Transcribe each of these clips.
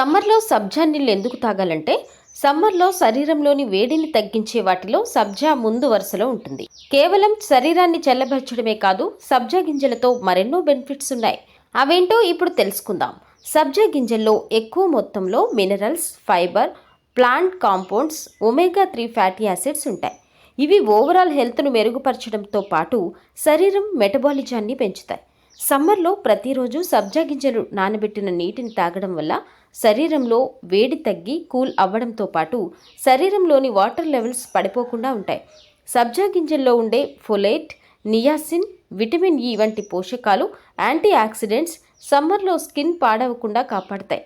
సమ్మర్లో సబ్జా నీళ్ళు ఎందుకు తాగాలంటే సమ్మర్లో శరీరంలోని వేడిని తగ్గించే వాటిలో సబ్జా ముందు వరుసలో ఉంటుంది. కేవలం శరీరాన్ని చల్లబరచడమే కాదు సబ్జా గింజలతో మరెన్నో బెనిఫిట్స్ ఉన్నాయి. అవేంటో ఇప్పుడు తెలుసుకుందాం. సబ్జా గింజల్లో ఎక్కువ మొత్తంలో minerals fibre plant compounds omega three fatty acids ఉంటాయి. ఇవి ఓవరాల్ హెల్త్ను మెరుగుపరచడంతో పాటు శరీరం మెటబాలిజాన్ని పెంచుతాయి. సమ్మర్లో ప్రతిరోజు సబ్జా గింజలు నానబెట్టిన నీటిని తాగడం వల్ల శరీరంలో వేడి తగ్గి కూల్ అవ్వడంతో పాటు శరీరంలోని వాటర్ లెవెల్స్ పడిపోకుండా ఉంటాయి. సబ్జా గింజల్లో ఉండే ఫొలేట్ నియాసిన్ విటమిన్ ఇ వంటి పోషకాలు యాంటీ ఆక్సిడెంట్స్ సమ్మర్లో స్కిన్ పాడవకుండా కాపాడతాయి.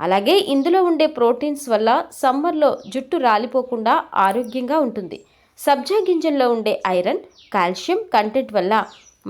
అలాగే ఇందులో ఉండే ప్రోటీన్స్ వల్ల సమ్మర్లో జుట్టు రాలిపోకుండా ఆరోగ్యంగా ఉంటుంది. సబ్జా గింజల్లో ఉండే ఐరన్ కాల్షియం కంటెంట్ వల్ల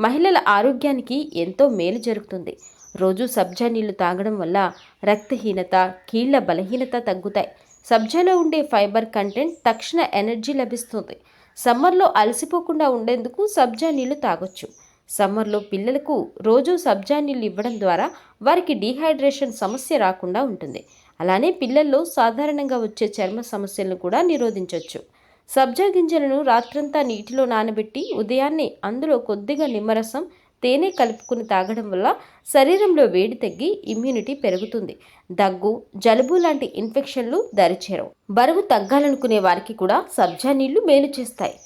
మహిళల ఆరోగ్యానికి ఎంతో మేలు జరుగుతుంది. రోజు సబ్జా నీళ్ళు తాగడం వల్ల రక్తహీనత కీళ్ళ బలహీనత తగ్గుతాయి. సబ్జాలో ఉండే ఫైబర్ కంటెంట్ తక్షణ ఎనర్జీ లభిస్తుంది. సమ్మర్లో అలసిపోకుండా ఉండేందుకు సబ్జా నీళ్ళు తాగొచ్చు. సమ్మర్లో పిల్లలకు రోజు సబ్జా నీళ్ళు ఇవ్వడం ద్వారా వారికి డీహైడ్రేషన్ సమస్య రాకుండా ఉంటుంది. అలానే పిల్లల్లో సాధారణంగా వచ్చే చర్మ సమస్యలను కూడా నిరోధించవచ్చు సబ్జా గింజలను రాత్రంతా నీటిలో నానబెట్టి ఉదయాన్నే అందులో కొద్దిగా నిమ్మరసం తేనె కలుపుకుని తాగడం వల్ల శరీరంలో వేడి తగ్గి ఇమ్యూనిటీ పెరుగుతుంది. దగ్గు జలుబు లాంటి ఇన్ఫెక్షన్లు దరిచేరవు. బరువు తగ్గాలనుకునే వారికి కూడా సబ్జా నీళ్ళు మేలు చేస్తాయి.